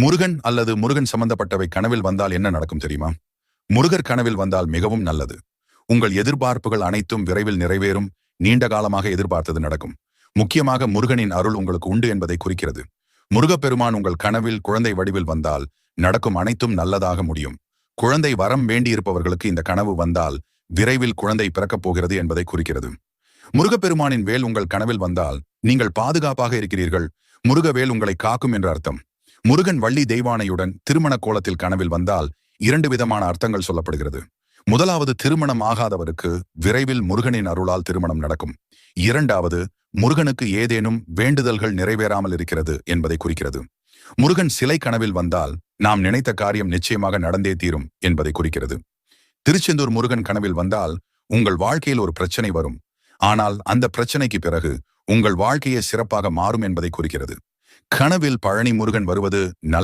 முருகன் அல்லது முருகன் சம்பந்தப்பட்டவை கனவில் வந்தால் என்ன நடக்கும் தெரியுமா? முருகர் கனவில் வந்தால் மிகவும் நல்லது. உங்கள் எதிர்பார்ப்புகள் அனைத்தும் விரைவில் நிறைவேறும். நீண்ட காலமாக எதிர்பார்த்தது நடக்கும். முக்கியமாக முருகனின் அருள் உங்களுக்கு உண்டு என்பதை குறிக்கிறது. முருகப்பெருமான் உங்கள் கனவில் குழந்தை வடிவில் வந்தால் நடக்கும் அனைத்தும் நல்லதாக முடியும். குழந்தை வரம் வேண்டியிருப்பவர்களுக்கு இந்த கனவு வந்தால் விரைவில் குழந்தை பிறக்கப் போகிறது என்பதை குறிக்கிறது. முருகப்பெருமானின் வேல் உங்கள் கனவில் வந்தால் நீங்கள் பாதுகாப்பாக இருக்கிறீர்கள். முருகவேல் உங்களை காக்கும் என்ற அர்த்தம். முருகன் வள்ளி தெய்வானையுடன் திருமண கோலத்தில் கனவில் வந்தால் இரண்டு விதமான அர்த்தங்கள் சொல்லப்படுகிறது. முதலாவது திருமணம் ஆகாதவருக்கு விரைவில் முருகனின் அருளால் திருமணம் நடக்கும். இரண்டாவது முருகனுக்கு ஏதேனும் வேண்டுதல்கள் நிறைவேறாமல் இருக்கிறது என்பதை குறிக்கிறது. முருகன் சிலை கனவில் வந்தால் நாம் நினைத்த காரியம் நிச்சயமாக நடந்தே தீரும் என்பதை குறிக்கிறது. திருச்செந்தூர் முருகன் கனவில் வந்தால் உங்கள் வாழ்க்கையில் ஒரு பிரச்சனை வரும். ஆனால் அந்த பிரச்சனைக்கு பிறகு உங்கள் வாழ்க்கையை சிறப்பாக மாறும் என்பதை குறிக்கிறது. கனவில் பழனி முருகன் வருவது நல்ல